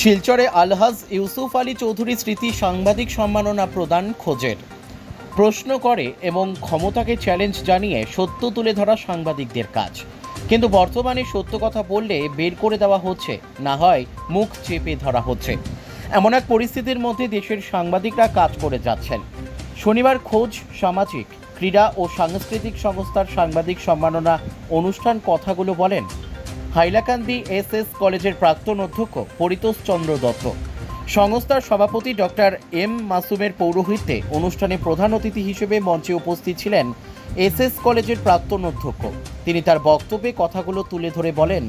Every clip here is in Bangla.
শিলচরে আলহাজ ইউসুফ আলী চৌধুরী স্মৃতি সাংবাদিক সম্মাননা প্রদান খোঁজের। প্রশ্ন করে এবং ক্ষমতাকে চ্যালেঞ্জ জানিয়ে সত্য তুলে ধরা সাংবাদিকদের কাজ। কিন্তু বর্তমানে সত্য কথা বললে বের করে দেওয়া হচ্ছে, না হয় মুখ চেপে ধরা হচ্ছে। এমন এক পরিস্থিতির মধ্যে দেশের সাংবাদিকরা কাজ করে যাচ্ছেন। শনিবার খোঁজ, সামাজিক, ক্রীড়া ও সাংস্কৃতিক সংস্থার সাংবাদিক সম্মাননা অনুষ্ঠান কথাগুলো বলেন হাইলাকান্দি এস এস কলেজের প্রাক্তন অধ্যক্ষ পরিতোষ চন্দ্র দত্ত। সংস্থার সভাপতি ডক্টর এম মাসুমের পৌরোহিত্যে অনুষ্ঠানে প্রধান অতিথি হিসেবে মঞ্চে উপস্থিত ছিলেন এস এস কলেজের প্রাক্তন অধ্যক্ষ। তিনি তার বক্তব্যে কথাগুলো তুলে ধরে বলেন,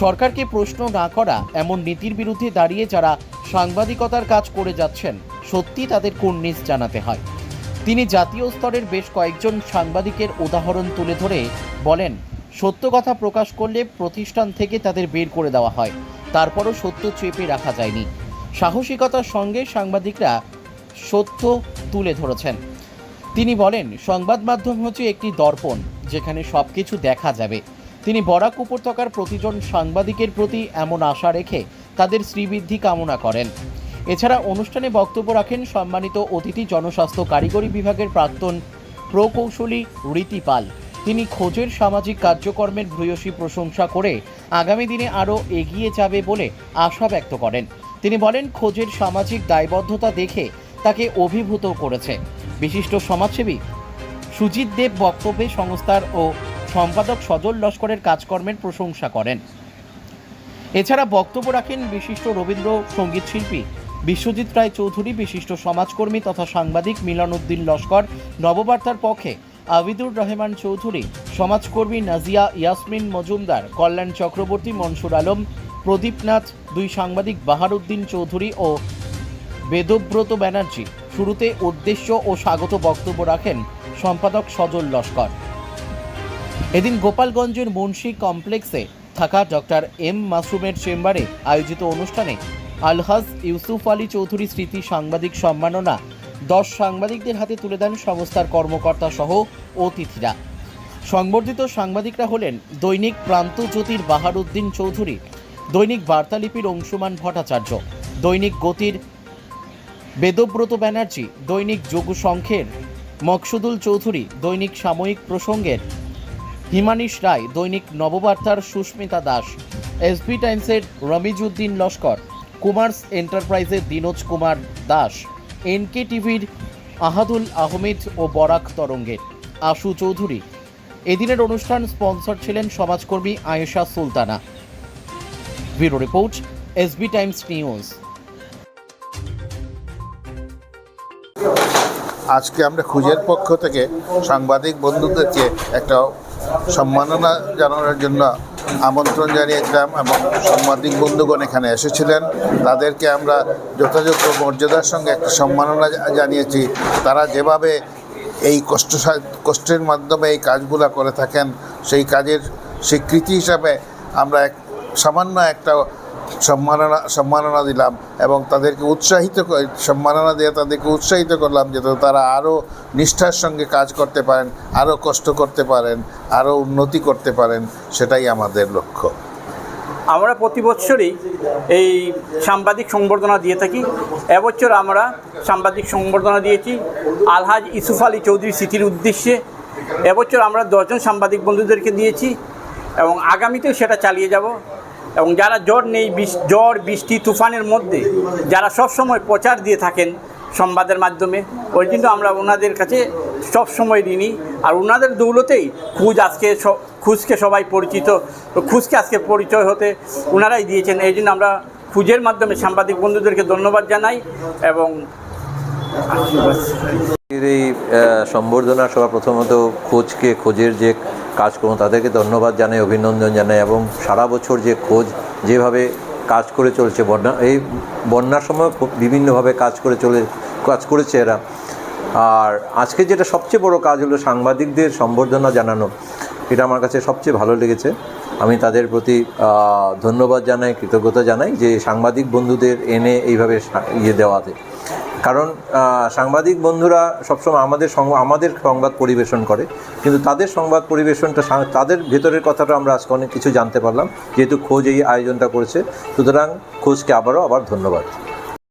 সরকারকে প্রশ্ন না করা এমন নীতির বিরুদ্ধে দাঁড়িয়ে যারা সাংবাদিকতার কাজ করে যাচ্ছেন সত্যি তাদের কুর্নিশ জানাতে হয়? তিনি জাতীয় স্তরের বেশ কয়েকজন সাংবাদিকের উদাহরণ তুলে ধরে বলেন সত্য কথা প্রকাশ করলে প্রতিষ্ঠান থেকে তাদের বের করে দেওয়া হয়। তারপরও সত্য চেপে রাখা যায়নি। সাহসিকতার সঙ্গে সাংবাদিকরা সত্য তুলে ধরেছেন। তিনি বলেন, সংবাদ মাধ্যম হচ্ছে একটি দর্পণ, যেখানে সব কিছু দেখা যাবে। তিনি বরাক উপত্যকার প্রতিজন সাংবাদিকের প্রতি এমন আশা রেখে তাদের শ্রীবৃদ্ধি কামনা করেন। এছাড়া অনুষ্ঠানে বক্তব্য রাখেন সম্মানিত অতিথি জনস্বাস্থ্য কারিগরি বিভাগের প্রাক্তন প্রকৌশলী রীতি পাল। তিনি খোঁজের সামাজিক কার্যকর্মের ভূয়সী প্রশংসা করে আগামী দিনে আরও এগিয়ে যাবে বলে আশা ব্যক্ত করেন। তিনি বলেন, খোঁজের সামাজিক দায়বদ্ধতা দেখে তাকে অভিভূত করেছে। বিশিষ্ট সমাজসেবী সুজিত দেব বক্তব্যে সংস্থার ও সম্পাদক সজল লস্করের কাজকর্মের প্রশংসা করেন। এছাড়া বক্তব্য রাখেন বিশিষ্ট রবীন্দ্র সংগীত শিল্পী বিশ্বজিৎ রায় চৌধুরী, বিশিষ্ট সমাজকর্মী তথা সাংবাদিক মিলন উদ্দিন লস্কর। নববার্তার পক্ষে আবিদুর রহমান চৌধুরী, সমাজকর্মী নাজিয়া ইয়াসমিন মজুমদার, কল্যাণ চক্রবর্তী মনসুর আলম, প্রদীপনাথ, দুই সাংবাদিক বাহারুদ্দিন চৌধুরী ও বেদব্রত ব্যানার্জি। শুরুতে উদ্দেশ্য ও স্বাগত বক্তব্য রাখেন সম্পাদক সজল লস্কর। এদিন গোপালগঞ্জের মুন্সি কমপ্লেক্সে থাকা ডক্টর এম মাসুমের চেম্বারে আয়োজিত অনুষ্ঠানে আলহাজ ইউসুফ আলী চৌধুরী স্মৃতি সাংবাদিক সম্মাননা দশ সাংবাদিকদের হাতে তুলে দেন সংস্থার কর্মকর্তা সহ অতিথিরা। সংবর্ধিত সাংবাদিকরা হলেন দৈনিক প্রান্ত প্রান্তজ্যোতির বাহারুদ্দিন চৌধুরী, দৈনিক বার্তালিপির অংশুমান ভট্টাচার্য, দৈনিক গতির বেদব্রত ব্যানার্জি, দৈনিক সংখ্যের মকসুদুল চৌধুরী, দৈনিক সাময়িক প্রসঙ্গের হিমানিশ রায়, দৈনিক নববার্তার সুস্মিতা দাস এসবি টাইমসের রমিজউদ্দিন লস্কর, কুমার্স এন্টারপ্রাইজের দিনোজ কুমার দাস এনকে টিভির আহাদুল আহমেদ ও বরাক তরঙ্গের আশু চৌধুরী। এদিনের অনুষ্ঠান স্পন্সর ছিলেন সমাজকর্মী Ayesha Sultana. Bureau report, SB Times news. আজকে আমরা খুঁজের পক্ষ থেকে সাংবাদিক বন্ধুদেরকে একটা সম্মাননা জানানোর জন্য আমন্ত্রণ জানিয়েছিলাম এবং সাংবাদিক বন্ধুগণ এখানে এসেছিলেন। তাদেরকে আমরা যথাযথ মর্যাদার সঙ্গে একটা সম্মাননা জানিয়েছি। তারা যেভাবে এই কষ্ট কষ্টের মাধ্যমে এই কাজগুলা করে থাকেন, সেই কাজের স্বীকৃতি হিসাবে আমরা এক সামান্য একটা সম্মাননা সম্মাননা দিলাম এবং তাদেরকে উৎসাহিত করে সম্মাননা দিয়ে তাদেরকে উৎসাহিত করলাম যাতে তারা আরও নিষ্ঠার সঙ্গে কাজ করতে পারেন, আরও কষ্ট করতে পারেন, আরও উন্নতি করতে পারেন, সেটাই আমাদের লক্ষ্য। আমরা প্রতি বছরই এই সাংবাদিক সংবর্ধনা দিয়ে থাকি। এবছর আমরা সাংবাদিক সংবর্ধনা দিয়েছি আলহাজ ইসুফ আলী চৌধুরী স্মৃতির উদ্দেশ্যে। এবছর আমরা দশজন সাংবাদিক বন্ধুদেরকে দিয়েছি। এবং আগামীতেও সেটা চালিয়ে যাব। এবং যারা জ্বর নেই জ্বর, বৃষ্টি, তুফানের মধ্যে যারা সবসময় প্রচার দিয়ে থাকেন সংবাদের মাধ্যমে, ওই জন্য আমরা ওনাদের কাছে সব সময় আর ওনাদের দৌলতেই খুঁজ আজকে খুঁজকে সবাই পরিচিত, খুঁজকে আজকে পরিচয় হতে ওনারাই দিয়েছেন। এই জন্য আমরা খুঁজের মাধ্যমে সাংবাদিক বন্ধুদেরকে ধন্যবাদ জানাই এবং এই সম্বর্ধনা সভা প্রথমত খোঁজকে, খোঁজের যে কাজকর্ম তাদেরকে ধন্যবাদ জানাই, অভিনন্দন জানাই, এবং সারা বছর যে খোঁজ, যেভাবে কাজ করে চলছে, বন্যা এই বন্যার সময় বিভিন্নভাবে কাজ করে চলে, কাজ করেছে এরা। আর আজকে যেটা সবচেয়ে বড় কাজ হলো সাংবাদিকদের সম্বর্ধনা জানানো, এটা আমার কাছে সবচেয়ে ভালো লেগেছে। আমি তাদের প্রতি ধন্যবাদ জানাই, কৃতজ্ঞতা জানাই যে সাংবাদিক বন্ধুদের এনে এইভাবে ইয়ে দেওয়াতে। কারণ সাংবাদিক বন্ধুরা সবসময় আমাদের আমাদের সংবাদ পরিবেশন করে, কিন্তু তাদের সংবাদ পরিবেশনটা তাদের ভেতরের কথাটা আমরা আজকে অনেক কিছু জানতে পারলাম, যেহেতু খোঁজ এই আয়োজনটা করেছে, সুতরাং খোঁজকে আবারও আবার ধন্যবাদ।